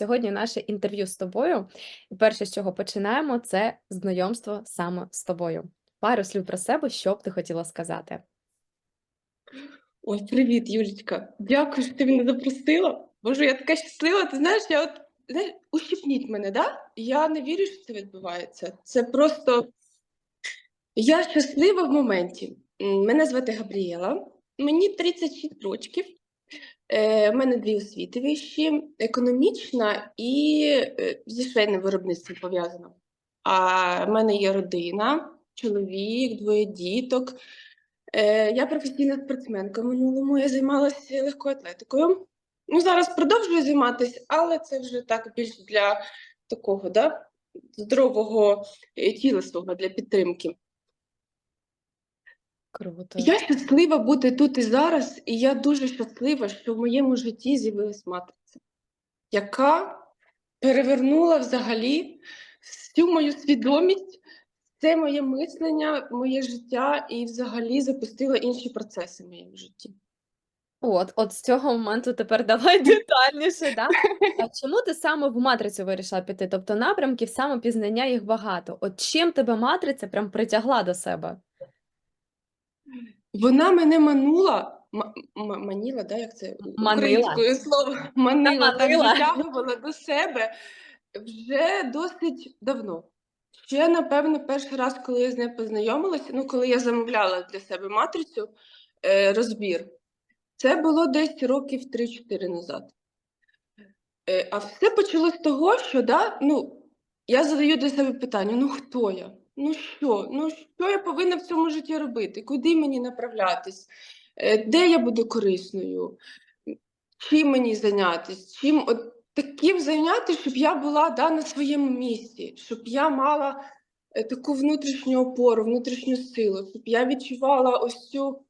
сьогодні наше інтерв'ю з тобою. Перше, з чого починаємо, це знайомство саме з тобою. Пару слів про себе, що б ти хотіла сказати. Ой, привіт, Юлічка. Дякую, що ти мене запросила. Боже, я така щаслива. Ти знаєш, я от знаєш, ущипніть мене, да? Я не вірю, що це відбувається. Це просто я щаслива в моменті. Мене звати Габріела, мені 36 років. Е, У мене дві освіти вищі, економічна і е, зі швейним виробництвом пов'язана. А в мене є родина, чоловік, двоє діток. Е, Я професійна спортсменка в минулому. Я займалася легкою атлетикою. Ну, зараз продовжую займатися, але це вже так більш для такого, да, здорового е, тіла свого для підтримки. Круто. Я щаслива бути тут і зараз, і я дуже щаслива, що в моєму житті з'явилась матриця, яка перевернула взагалі всю мою свідомість, це моє мислення, моє життя і взагалі запустила інші процеси в моєму житті. От, от з цього моменту тепер давай детальніше. Да? А чому ти саме в матрицю вирішила піти? Тобто напрямків самопізнання їх багато. От чим тебе матриця прям притягла до себе? Вона мене манула, маніла, да, як це українською слово, манила, так Манила. затягувала до себе вже досить давно. Ще, напевно, перший раз, коли я з нею познайомилася, ну, коли я замовляла для себе матрицю, е, розбір, це було десь років 3-4 назад. Е, а все почалось з того, що да, ну, я задаю для себе питання: ну хто я? Ну що? Ну що я повинна в цьому житті робити? Куди мені направлятись? Е, Де я буду корисною? Чим мені зайнятися? Чим от таким зайнятися, щоб я була да, на своєму місці, щоб я мала е, таку внутрішню опору, внутрішню силу, щоб я відчувала ось цю,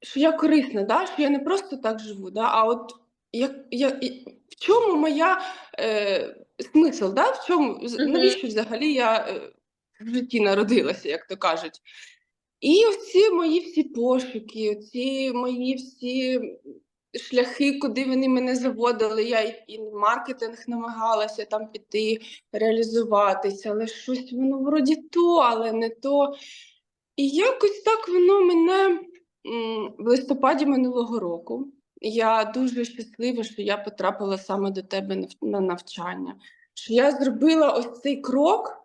що я корисна, да? що я не просто так живу, да? а от як, як, в чому моя е, смисл, да? в чому, навіщо взагалі я е, в житті народилася, як то кажуть. І оці мої всі пошуки, оці мої всі шляхи, куди вони мене заводили. Я і, маркетинг намагалася там піти, реалізуватися, але щось воно вроді то, але не то. І якось так воно мене в листопаді минулого року. Я дуже щаслива, що я потрапила саме до тебе на навчання. Що я зробила ось цей крок.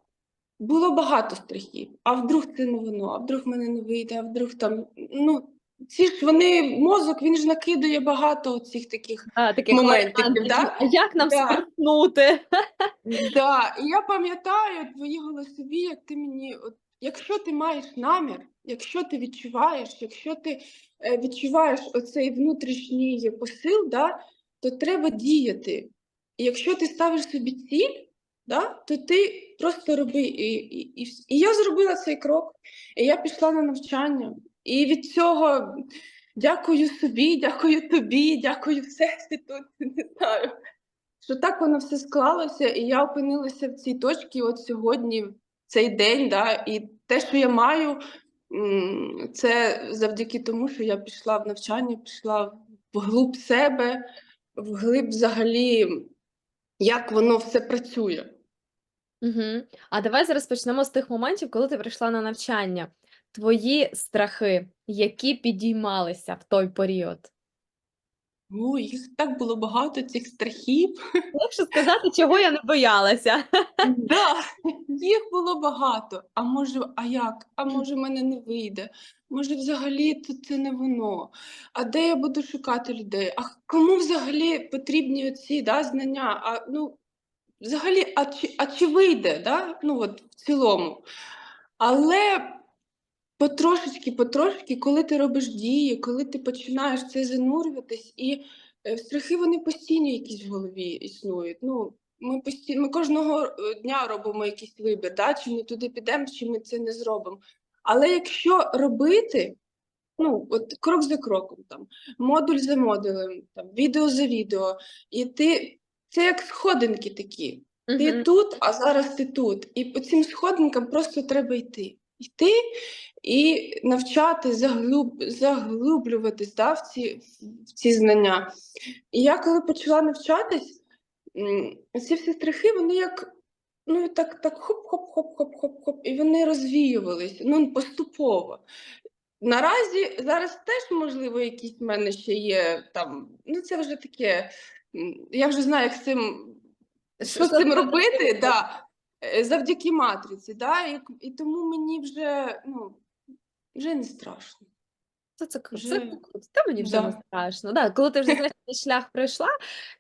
Було багато страхів. А вдруг це не воно, а вдруг мене не вийде, а вдруг там. Ну, ці ж вони, мозок, він ж накидує багато цих таких. А, таких варіантів. да? А як нам Да. спортнути? Да. І я пам'ятаю твої голосові, як ти мені, от, якщо ти маєш намір, якщо ти відчуваєш, якщо ти е, відчуваєш оцей внутрішній посил, да, то треба діяти. І якщо ти ставиш собі ціль, да, то ти просто роби. І, і, і, і я зробила цей крок, і я пішла на навчання. І від цього дякую собі, дякую тобі, дякую Всесвіту, не знаю. Що так воно все склалося, і я опинилася в цій точці от сьогодні, в цей день, да, і те, що я маю, це завдяки тому, що я пішла в навчання, пішла вглуб себе, вглиб взагалі, як воно все працює. Угу. А давай зараз почнемо з тих моментів, коли ти прийшла на навчання. Твої страхи, які підіймалися в той період. Ой, їх так було багато цих страхів. Легше сказати, чого я не боялася. Да, їх було багато. А може, а як? А може, в мене не вийде? Може, взагалі то це не воно. А де я буду шукати людей? А кому взагалі потрібні оці да, знання? А ну, взагалі, а чи, а чи вийде? Да? Ну, от в цілому. Але потрошечки, потрошечки, коли ти робиш дії, коли ти починаєш це занурюватись, і е, страхи вони постійно якісь в голові існують. Ну, ми постійно, ми кожного е, дня робимо якийсь вибір, да? чи ми туди підемо, чи ми це не зробимо. Але якщо робити, ну, от крок за кроком, там, модуль за модулем, там, відео за відео, і ти це як сходинки такі. Ти тут, а зараз ти тут. І по цим сходинкам просто треба йти. Йти і навчати, заглуб, заглублюватись да, в, ці, в ці знання. І я коли почала навчатись, ці всі страхи, вони як ну, так, так хоп-хоп-хоп-хоп-хоп-хоп, і вони розвіювались ну, поступово. Наразі зараз теж, можливо, якісь в мене ще є там. Ну, це вже таке. Я вже знаю, як з цим що з цим робити, да, е, завдяки матриці. Да, і, і тому мені вже, ну, вже не страшно. Це, це, круто, Вже- це. Та мені вже не страшно. Да, коли ти вже знаєш, шлях пройшла,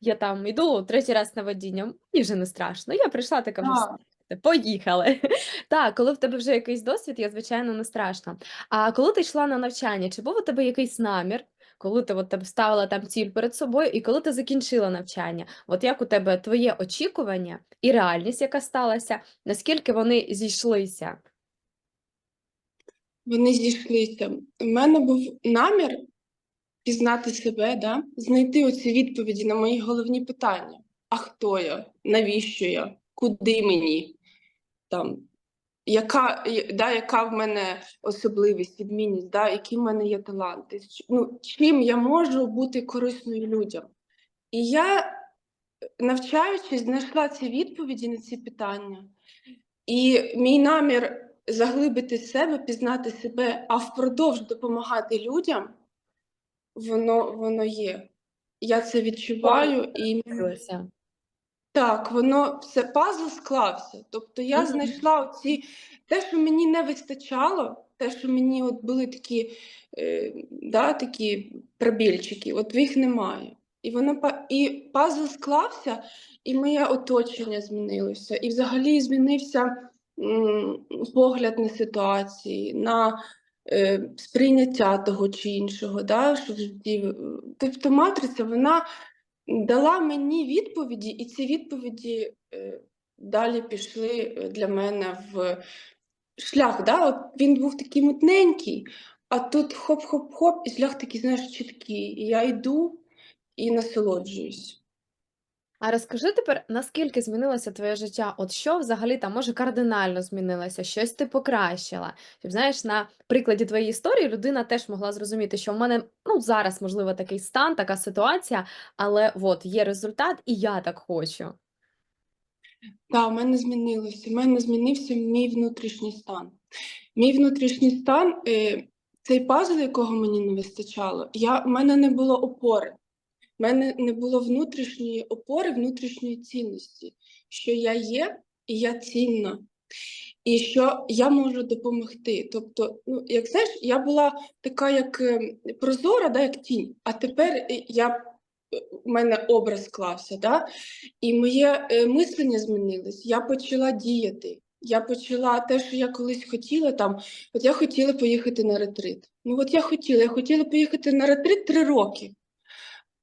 я там йду третій раз на водіння, мені вже не страшно. Я прийшла така. «Все, поїхали. Так, коли в тебе вже якийсь досвід, я звичайно не страшно. А коли ти йшла на навчання, чи був у тебе якийсь намір? Коли ти от, ставила там ціль перед собою, і коли ти закінчила навчання, от як у тебе твоє очікування і реальність, яка сталася, наскільки вони зійшлися? Вони зійшлися. У мене був намір пізнати себе, да? знайти оці відповіді на мої головні питання. А хто я? Навіщо я? Куди мені? Там, яка, да, яка в мене особливість, відмінність, да? які в мене є таланти? Ну, чим я можу бути корисною людям? І я, навчаючись, знайшла ці відповіді на ці питання. І мій намір заглибити себе, пізнати себе, а впродовж допомагати людям, воно, воно є. Я це відчуваю, і. Так, воно все пазл склався. Тобто я Мгм. знайшла оці те, що мені не вистачало, те, що мені от були такі, е, да, такі пробільчики, от їх немає. І воно па- і пазл склався, і моє оточення змінилося. І взагалі змінився м, погляд на ситуації, на е, сприйняття того чи іншого. Да, що в житті. Тобто матриця, вона дала мені відповіді, і ці відповіді е, далі пішли е, для мене в шлях. Да? От він був такий мутненький, а тут хоп-хоп-хоп, і шлях такий, знаєш, чіткий. Я йду і насолоджуюсь. А розкажи тепер, наскільки змінилося твоє життя? От що взагалі там може кардинально змінилося, щось ти покращила? Щоб знаєш, на прикладі твоєї історії людина теж могла зрозуміти, що в мене ну зараз можливо такий стан, така ситуація, але от є результат, і я так хочу. Так, у мене змінилося. У мене змінився мій внутрішній стан. Мій внутрішній стан, е, цей пазл, якого мені не вистачало, я, в мене не було опори. В мене не було внутрішньої опори, внутрішньої цінності, що я є і я цінна, і що я можу допомогти. Тобто, ну, як знаєш, я була така, як е, прозора, да, як тінь, а тепер е, я, у мене образ склався, да? і моє е, мислення змінилось. Я почала діяти. Я почала те, що я колись хотіла там. От я хотіла поїхати на ретрит. Ну от я хотіла, я хотіла поїхати на ретрит три роки.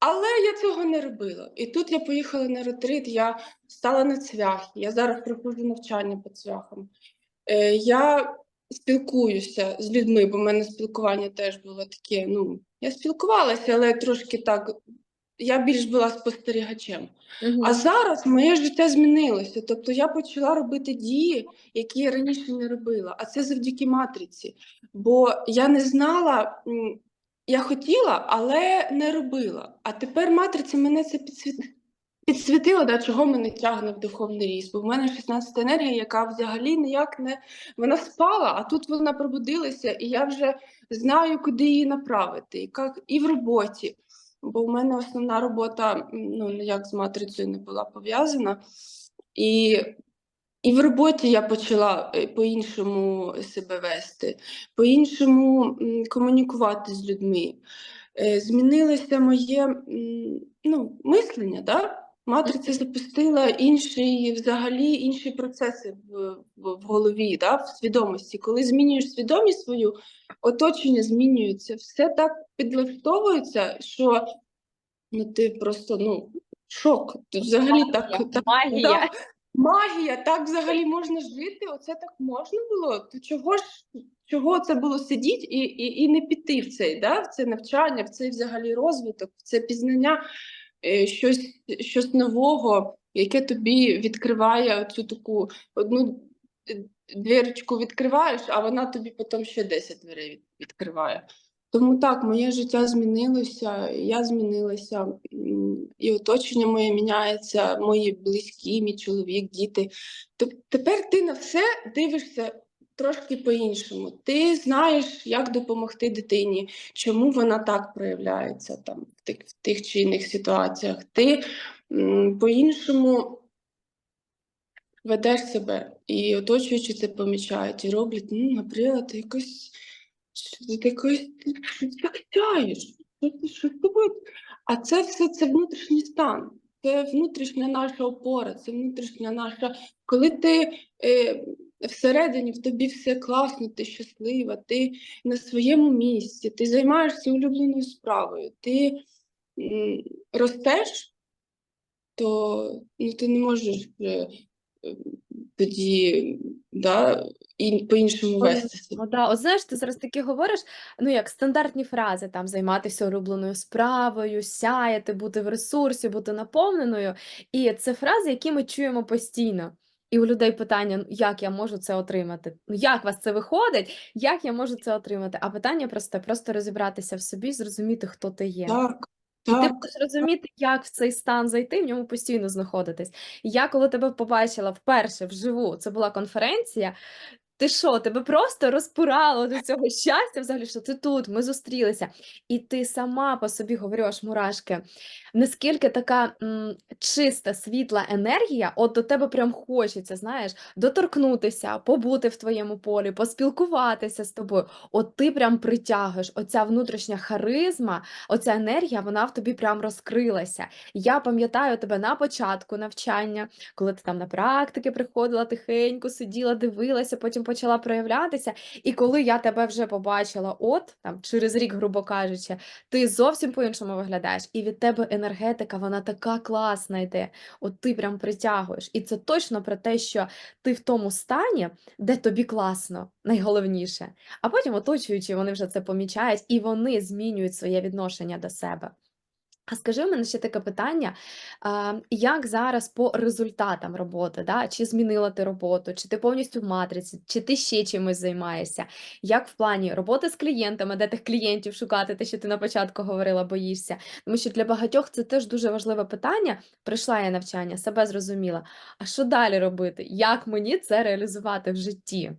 Але я цього не робила. І тут я поїхала на ретрит, я стала на цвяхи, я зараз проходжу навчання по цвяхам. Е, я спілкуюся з людьми, бо в мене спілкування теж було таке. Ну, я спілкувалася, але трошки так. Я більш була спостерігачем. Мгм. А зараз моє життя змінилося. Тобто я почала робити дії, які я раніше не робила. А це завдяки матриці. Бо я не знала, я хотіла, але не робила. А тепер матриця мене це підсвіт... підсвітила, да, чого мене тягне в духовний ріст. Бо в мене 16 енергія, яка взагалі ніяк не вона спала, а тут вона пробудилася, і я вже знаю, куди її направити, і, як... і в роботі. Бо в мене основна робота ну, ніяк з матрицею не була пов'язана. І, і в роботі я почала е, по-іншому себе вести, по-іншому комунікувати з людьми. Е, Змінилося моє ну, мислення. Да? Матриця запустила інший, взагалі інші процеси в, в, в голові, да? в свідомості. Коли змінюєш свідомість свою, оточення змінюється, все так підлаштовується, що ну, ти просто ну, шок. Ти взагалі так, так Магія. Да, магія, так взагалі можна жити. Оце так можна було. То чого ж чого це було сидіти і, і, і не піти в цей, да? в це навчання, в цей взагалі розвиток, в це пізнання е, щось, щось нового, яке тобі відкриває цю таку одну е, двірочку відкриваєш, а вона тобі потім ще 10 дверей відкриває. Тому так, моє життя змінилося, я змінилася, і оточення моє міняється, мої близькі, мій чоловік, діти. Тоб- Тепер ти на все дивишся трошки по-іншому. Ти знаєш, як допомогти дитині, чому вона так проявляється там в тих, в тих чи інших ситуаціях. Ти по-іншому ведеш себе, і оточуючі це помічають і роблять, ну, наприклад, якось А це все це внутрішній стан, це внутрішня наша опора, це внутрішня наша. Коли ти е, всередині в тобі все класно, ти щаслива, ти на своєму місці, ти займаєшся улюбленою справою, ти м, ростеш, то ну, ти не можеш е, тоді да, і по-іншому вести себе. Ну, да. От знаєш, ти зараз таки говориш, ну як стандартні фрази, там займатися улюбленою справою, сяяти, бути в ресурсі, бути наповненою. І це фрази, які ми чуємо постійно. І у людей питання, «Ну, як я можу це отримати? Ну як вас це виходить? Як я можу це отримати? А питання просте, просто розібратися в собі, зрозуміти, хто ти є. Так, І ти будеш розуміти, як в цей стан зайти, в ньому постійно знаходитись. І я, коли тебе побачила вперше вживу, це була конференція. Ти що, тебе просто розпирало до цього щастя, взагалі, що ти тут, ми зустрілися. І ти сама по собі говорю, аж мурашки, наскільки така м, чиста, світла енергія, от до тебе прям хочеться, знаєш, доторкнутися, побути в твоєму полі, поспілкуватися з тобою. От ти прям притягуєш, оця внутрішня харизма, оця енергія, вона в тобі прям розкрилася. Я пам'ятаю тебе на початку навчання, коли ти там на практики приходила тихенько, сиділа, дивилася, потім почала проявлятися. І коли я тебе вже побачила, от там через рік, грубо кажучи, ти зовсім по-іншому виглядаєш, і від тебе енергетика, вона така класна йде. От ти прям притягуєш. І це точно про те, що ти в тому стані, де тобі класно, найголовніше. А потім оточуючі вони вже це помічають і вони змінюють своє відношення до себе. А скажи, у мене ще таке питання: як зараз по результатам роботи? Да? Чи змінила ти роботу, чи ти повністю в матриці, чи ти ще чимось займаєшся? Як в плані роботи з клієнтами, де тих клієнтів шукати, те, що ти на початку говорила, боїшся? Тому що для багатьох це теж дуже важливе питання. Прийшла я навчання, себе зрозуміла. А що далі робити? Як мені це реалізувати в житті?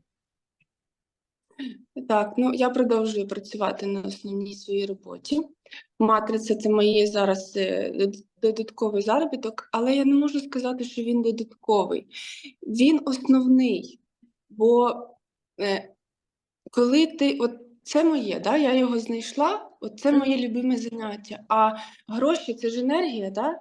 Так, ну я продовжую працювати на основній своїй роботі. Матриця це моє зараз е, додатковий заробіток, але я не можу сказати, що він додатковий. Він основний. Бо е, коли ти, от це моє, да, я його знайшла, от це моє любиме заняття. А гроші це ж енергія, да?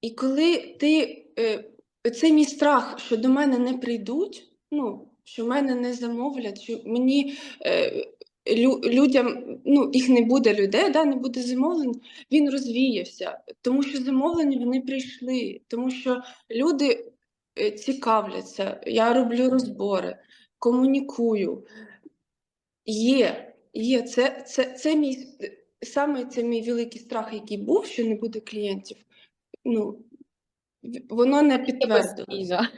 І коли ти е, цей мій страх, що до мене не прийдуть, ну, що мене не замовлять, що мені лю, людям, ну, їх не буде людей, да, не буде замовлень, він розвіявся, тому що замовлення вони прийшли, тому що люди е, цікавляться, я роблю розбори, комунікую. Є, є, це, це, це мій саме це мій великий страх, який був, що не буде клієнтів. Ну, воно не підтвердилося. Постійно.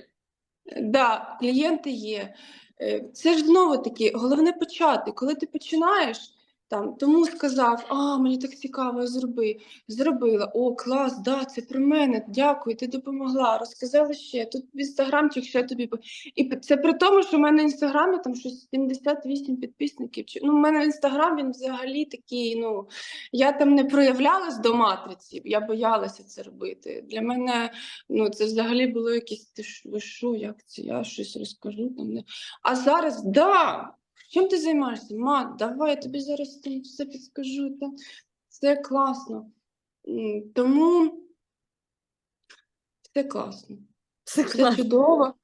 Да, клієнти є. Е, Це ж знову таки, головне почати. Коли ти починаєш, там, тому сказав, а, мені так цікаво, зроби. Зробила, о, клас, да, це про мене, дякую, ти допомогла. Розказала ще, тут в інстаграмчик ще тобі. І це при тому, що в мене в інстаграмі там щось 78 підписників. Ну, в мене в інстаграм він взагалі такий, ну, я там не проявлялась до матриці, я боялася це робити. Для мене ну, це взагалі було якесь, ти що, як це, я щось розкажу там. Не... А зараз, да, чим ти займаєшся? Мат, давай, я тобі зараз там все підскажу. Там. Це класно. Тому все класно. Це Все чудово.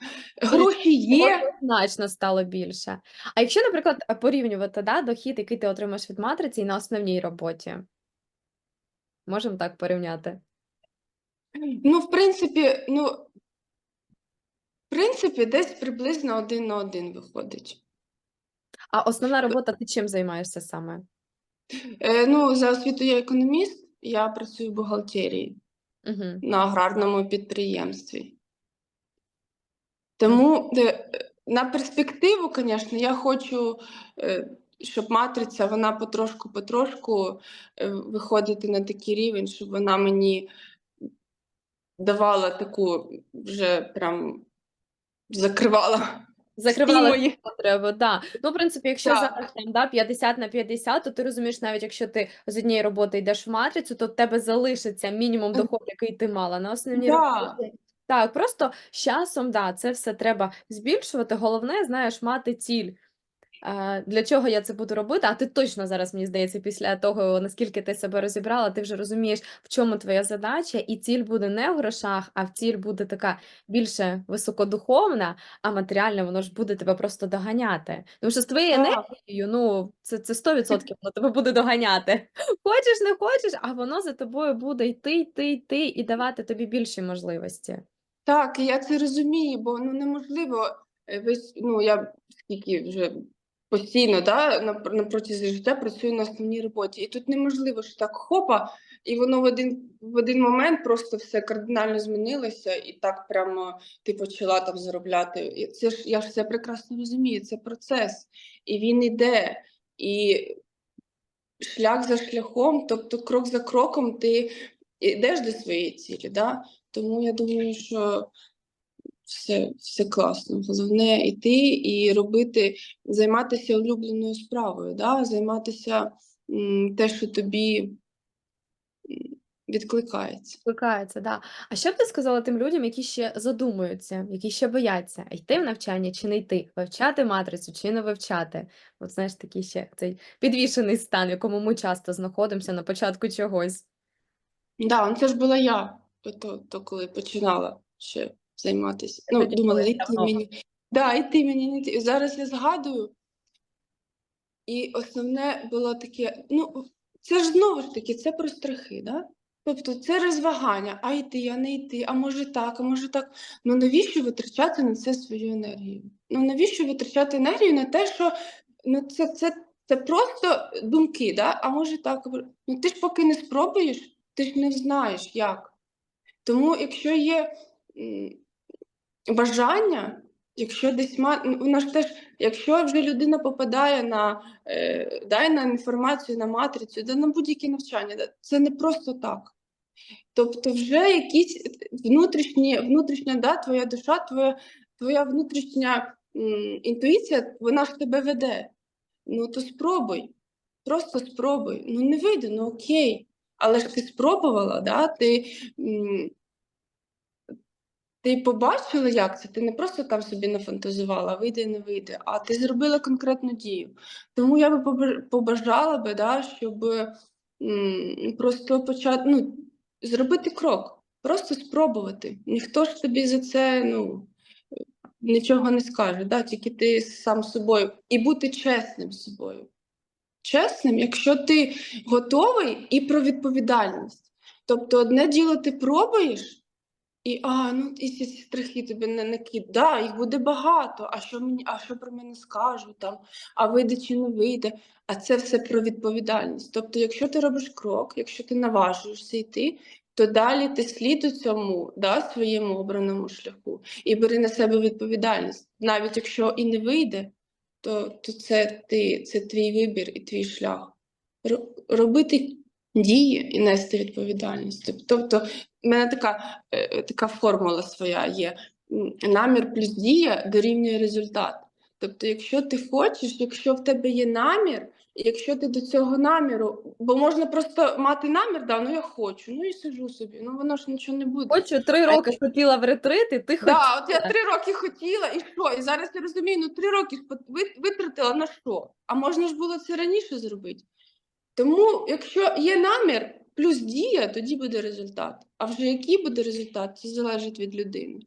Гроші є. Значно стало більше. А якщо, наприклад, порівнювати да, дохід, який ти отримаєш від матриці, і на основній роботі, можемо так порівняти? Ну, в принципі, ну, в принципі, десь приблизно один на один виходить. А основна робота, ти чим займаєшся саме? Е, ну, за освітою я економіст, я працюю в бухгалтерії. Угу. на аграрному підприємстві. Тому е, на перспективу, звісно, я хочу, е, щоб матриця вона потрошку-потрошку е, виходити на такий рівень, щоб вона мені давала таку вже прям закривала Закривала всі потреби, да. Ну, в принципі, якщо Так. зараз там, да, 50 на 50, то ти розумієш, навіть якщо ти з однієї роботи йдеш в матрицю, то в тебе залишиться мінімум Мгм. доходу, який ти мала на основній Да. роботі. Так, просто з часом, да, це все треба збільшувати. Головне, знаєш, мати ціль. Е, Для чого я це буду робити? А ти точно зараз, мені здається, після того, наскільки ти себе розібрала, ти вже розумієш, в чому твоя задача, і ціль буде не в грошах, а в ціль буде така більше високодуховна, а матеріальне воно ж буде тебе просто доганяти. Тому що з твоєю енергією, ну, це, це 100% воно тебе буде доганяти. Хочеш, не хочеш, а воно за тобою буде йти, йти, йти і давати тобі більші можливості. Так, я це розумію, бо ну неможливо е, весь, ну я скільки вже постійно да, на, на протязі життя працюю на основній роботі. І тут неможливо, що так хопа, і воно в один, в один момент просто все кардинально змінилося, і так прямо ти почала там заробляти. І це ж я ж все прекрасно розумію, це процес, і він іде. І шлях за шляхом, тобто крок за кроком ти йдеш до своєї цілі. Да? Тому я думаю, що все, все класно. Головне йти і робити, займатися улюбленою справою, да? займатися м, те, що тобі м, відкликається. Да. А що б ти сказала тим людям, які ще задумуються, які ще бояться, йти в навчання чи не йти, вивчати матрицю чи не вивчати? От знаєш, такий ще цей підвішений стан, в якому ми часто знаходимося на початку чогось. Да, ну це ж була я, то, то коли починала ще займатися. Ну, думала, йти мені. Да, йти мені, не. Зараз я згадую, і основне було таке, ну, це ж знову ж таки, це про страхи, да? Тобто це розвагання, а йти, а не йти, а може так, а може так. Ну навіщо витрачати на це свою енергію? Ну навіщо витрачати енергію на те, що ну, це, це, це просто думки, да? а може так. Ну ти ж поки не спробуєш, ти ж не знаєш як. Тому, якщо є бажання, якщо десь ма... ну, вона ж теж, якщо вже людина попадає на, е, дай на інформацію, на матрицю, да на будь-яке навчання, це не просто так. Тобто, вже якісь внутрішні, внутрішня, да, твоя душа, твоя, твоя внутрішня м, інтуїція, вона ж тебе веде. Ну то спробуй. Просто спробуй. Ну не вийде, ну окей. Але ж ти спробувала, да? ти, м, ти побачила, як це. Ти не просто там собі нафантазувала, вийде, не вийде, а ти зробила конкретну дію. Тому я би побажала би, да, щоб м, просто почати ну, зробити крок, просто спробувати. Ніхто ж тобі за це ну, нічого не скаже, да? тільки ти сам собою і бути чесним з собою. Чесним, якщо ти готовий і про відповідальність. Тобто, одне діло ти пробуєш, і а, ну і ці страхи тобі не накид. Да, їх буде багато. А що мені, а що про мене скажуть там, а вийде чи не вийде. А це все про відповідальність. Тобто, якщо ти робиш крок, якщо ти наважуєшся йти, то далі ти слідуй цьому да, своєму обраному шляху і бери на себе відповідальність. Навіть якщо і не вийде, то, то це ти, це твій вибір і твій шлях. Ро- Робити дії і нести відповідальність. Тобто, в мене така, е, така формула своя є: намір плюс дія дорівнює результат. Тобто, якщо ти хочеш, якщо в тебе є намір, якщо ти до цього наміру, бо можна просто мати намір, да, ну я хочу, ну і сиджу собі, ну воно ж нічого не буде. Хочу три роки хотіла в ретрит, і ти хотіла. Да, от я три роки хотіла, і що? І зараз я розумію, ну три роки витратила на що? А можна ж було це раніше зробити. Тому, якщо є намір плюс дія, тоді буде результат. А вже який буде результат, це залежить від людини.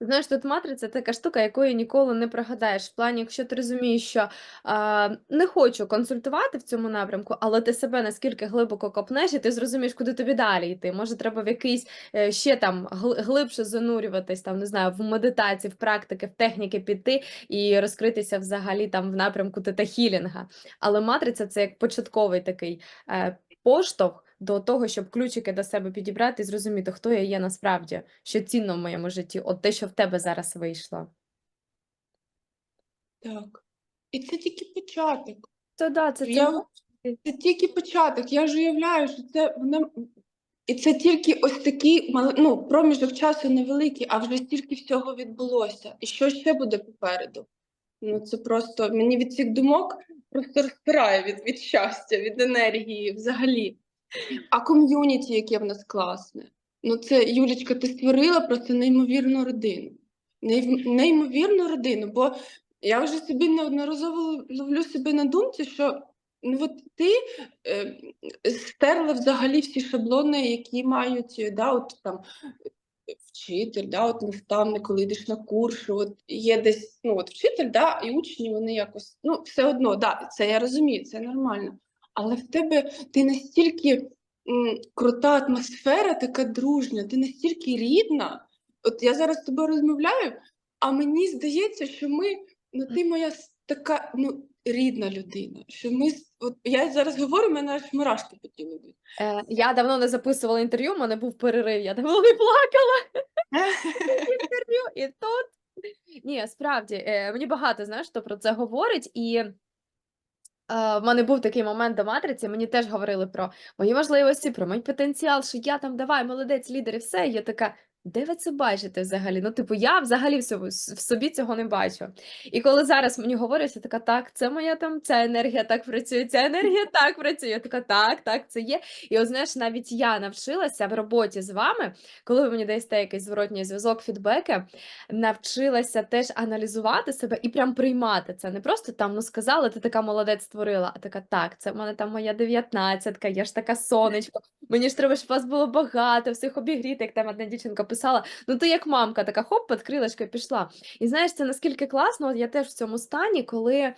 Знаєш, тут матриця така штука, якої ніколи не прогадаєш. В плані, якщо ти розумієш, що а, не хочу консультувати в цьому напрямку, але ти себе наскільки глибоко копнеш, і ти зрозумієш, куди тобі далі йти. Може, треба в якийсь е, ще там гл- глибше занурюватись, там не знаю, в медитації, в практики, в техніки піти і розкритися взагалі там в напрямку тета-хілінга. Але матриця це як початковий такий е, поштовх до того, щоб ключики до себе підібрати і зрозуміти, хто я є насправді, що цінно в моєму житті, от те, що в тебе зараз вийшло. Так. І це тільки початок. То да, це, це Я ну, Це тільки початок. Я ж уявляю, що це вона. І це тільки ось такий ну, проміжок часу невеликий, а вже стільки всього відбулося. І що ще буде попереду? Ну це просто мені від цих думок просто розпирає від, від щастя, від енергії взагалі. А ком'юніті, яке в нас класне. Ну, це Юлічка, ти створила просто неймовірну родину. Неймовірну родину. Бо я вже собі неодноразово ловлю себе на думці, що ну, от ти е, стерла взагалі всі шаблони, які мають да, от, там, вчитель, да, от наставник, коли йдеш на курси, от є десь ну, от вчитель, да, і учні вони якось, ну, все одно, да, це я розумію, це нормально. Але в тебе ти настільки м, крута атмосфера, така дружня, ти настільки рідна. От я зараз з тобою розмовляю, а мені здається, що ми, ну ти моя така ну, рідна людина. Що ми, от я зараз говорю, мене аж мурашки по тілу йдуть. Е, я давно не записувала інтерв'ю, у мене був перерив, я давно не плакала інтерв'ю, і тут. Ні, справді, е, мені багато, знаєш, хто про це говорить, і е, в мене був такий момент до матриці, мені теж говорили про мої можливості, про мій потенціал, що я там давай, молодець, лідер, і все. І я така, де ви це бачите взагалі? Ну, типу, я взагалі в собі, в собі цього не бачу. І коли зараз мені говорять, я така, так, це моя там, ця енергія так працює, ця енергія так працює. Я така, так, так, це є. І от знаєш, навіть я навчилася в роботі з вами, коли ви мені даєте якийсь зворотній зв'язок, фідбеки, навчилася теж аналізувати себе і прям приймати це. Не просто там, ну сказала, ти така молодець створила, а така, так, це в мене там моя дев'ятнадцятка, я ж така сонечко, мені ж треба, щоб вас було багато, всіх обігріти, як там одна дівчинка писала. Ну ти як мамка, така хоп, під крилечко пішла. І знаєш, це наскільки класно, от я теж в цьому стані, коли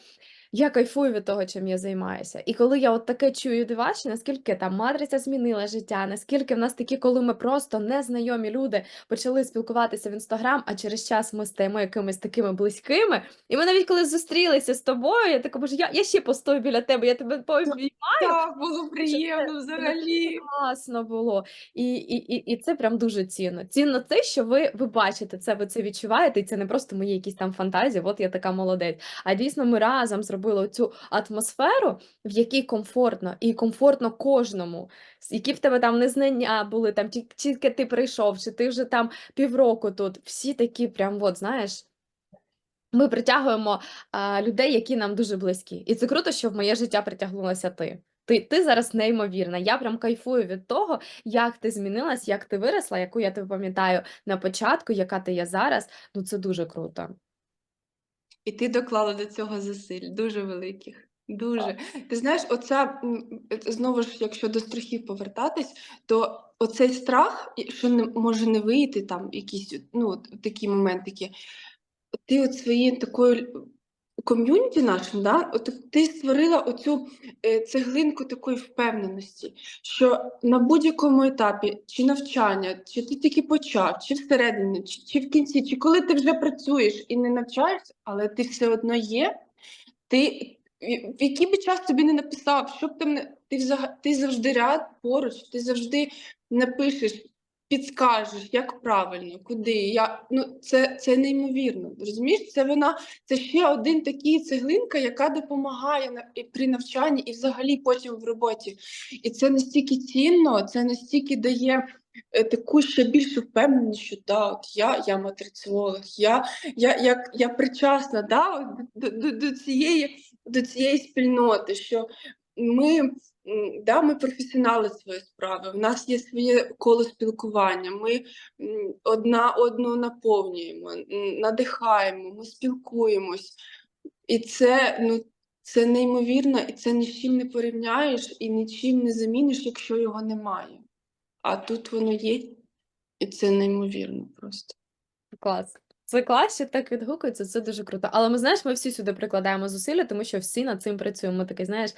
я кайфую від того, чим я займаюся. І коли я от таке чую від вас, наскільки там матриця змінила життя, наскільки в нас такі, коли ми просто незнайомі люди почали спілкуватися в інстаграм, а через час ми стаємо якимись такими близькими. І ми навіть коли зустрілися з тобою, я така, боже, я, я ще постою біля тебе, я тебе пообіймаю. Так, було приємно взагалі. Класно було. І, і, і, і це прям дуже цінно. Цінно те, що ви, ви бачите це, ви це відчуваєте, і це не просто мої якісь там фантазії, от я така молодець. А дійсно ми разом зробили цю атмосферу, в якій комфортно, і комфортно кожному. Які в тебе там незнання були, там тільки ти прийшов, чи ти вже там півроку тут. Всі такі, прям, от, знаєш. Ми притягуємо а, людей, які нам дуже близькі. І це круто, що в моє життя притягнулася ти. Ти, ти зараз неймовірна. Я прям кайфую від того, як ти змінилась, як ти виросла, яку я тебе пам'ятаю на початку, яка ти є зараз. Ну це дуже круто. І ти доклала до цього зусиль, дуже великих. Дуже. Ти знаєш, оця е, знову ж, якщо до страхів повертатись, то оцей страх, що не може не вийти там якісь ну, такі моменти, ти от своєю такою ком'юніті нашим, да, от ти створила оцю е, цеглинку такої впевненості, що на будь-якому етапі, чи навчання, чи ти тільки почав, чи всередині, чи, чи в кінці, чи коли ти вже працюєш і не навчаєшся, але ти все одно є, ти в який би час тобі не написав, що б там ти ти завжди ряд поруч, ти завжди напишеш, підскажеш, як правильно, куди. Я, ну, це, це неймовірно. Розумієш, це вона це ще один такий цеглинка, яка допомагає на, і при навчанні і взагалі потім в роботі. І це настільки цінно, це настільки дає. е, Таку ще більшу впевненість, що да, от я, я матриціолог, я, я, я, я причасна да, до, до, до, цієї, до цієї спільноти, що ми, да, ми професіонали своєї справи, в нас є своє коло спілкування, ми одна одну наповнюємо, надихаємо, ми спілкуємось. І це, ну, це неймовірно, і це ні з чим не порівняєш і нічим не заміниш, якщо його немає. А тут воно є, і це неймовірно просто. Клас. Це клас, що так відгукується, це дуже круто. Але ми знаєш, ми всі сюди прикладаємо зусилля, тому що всі над цим працюємо. Ми такий, знаєш,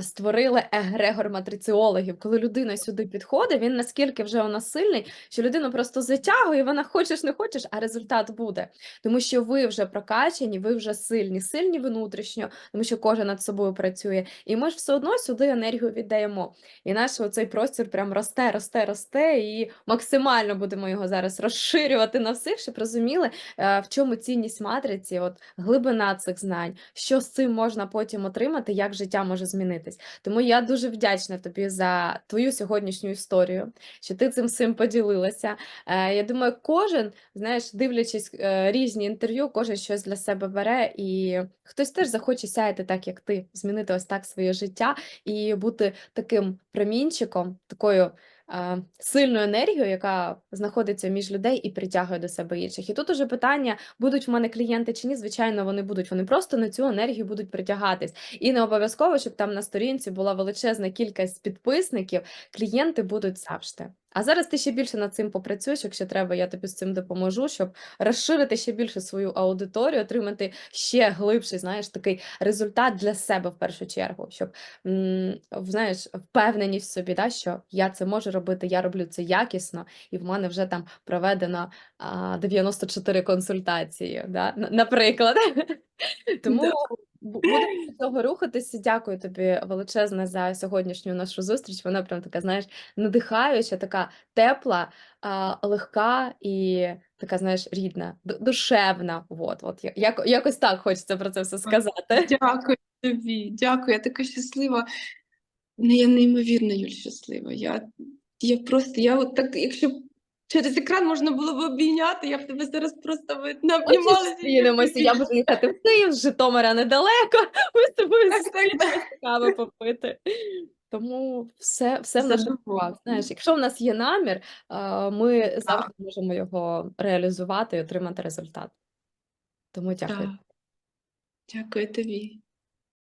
створили егрегор матриціологів. Коли людина сюди підходить, він наскільки вже у нас сильний, що людину просто затягує, вона хочеш не хочеш, а результат буде. Тому що ви вже прокачані, ви вже сильні, сильні внутрішньо, тому що кожен над собою працює. І ми ж все одно сюди енергію віддаємо. І наш оцей простір прям росте, росте, росте, і максимально будемо його зараз розширювати на всіх, щоб розуміли, е, в чому цінність матриці, от глибина цих знань, що з цим можна потім отримати, як життя може змінитись. Тому я дуже вдячна тобі за твою сьогоднішню історію, що ти цим всім поділилася. Е, Я думаю, кожен, знаєш, дивлячись е, різні інтерв'ю, кожен щось для себе бере, і хтось теж захоче сяяти так, як ти, змінити ось так своє життя і бути таким промінчиком, такою е, енергію, яка знаходиться між людей і притягує до себе інших. І тут уже питання, будуть в мене клієнти чи ні, звичайно, вони будуть. Вони просто на цю енергію будуть притягатись. І не обов'язково, щоб там на сторінці була величезна кількість підписників, клієнти будуть завжди. А зараз ти ще більше над цим попрацюєш, якщо треба, я тобі з цим допоможу, щоб розширити ще більше свою аудиторію, отримати ще глибший, знаєш, такий результат для себе в першу чергу, щоб знаєш, впевненість в собі, да, що я це можу робити, я роблю це якісно, і в мене вже там проведено а, 94 консультації, да, наприклад. Тому будемо до цього рухатися. Дякую тобі величезне за сьогоднішню нашу зустріч. Вона прям така, знаєш, надихаюча, така тепла, легка і така, знаєш, рідна, душевна. От, от як, якось так хочеться про це все сказати. Дякую тобі, дякую. Я така щаслива. Ну, я неймовірно, Юль, щаслива. Я, я просто, я от так, якщо через екран можна було б обійняти, я б тебе зараз просто обнімалася. зустрінемося. Я буду їхати в Київ, з Житомира недалеко. Ми з тобою Так, так, так. зустрінемося, кави попити. Тому все, все в наших руках. Знаєш, якщо в нас є намір, ми завжди можемо його реалізувати і отримати результат. Тому дякую. Так. Дякую тобі.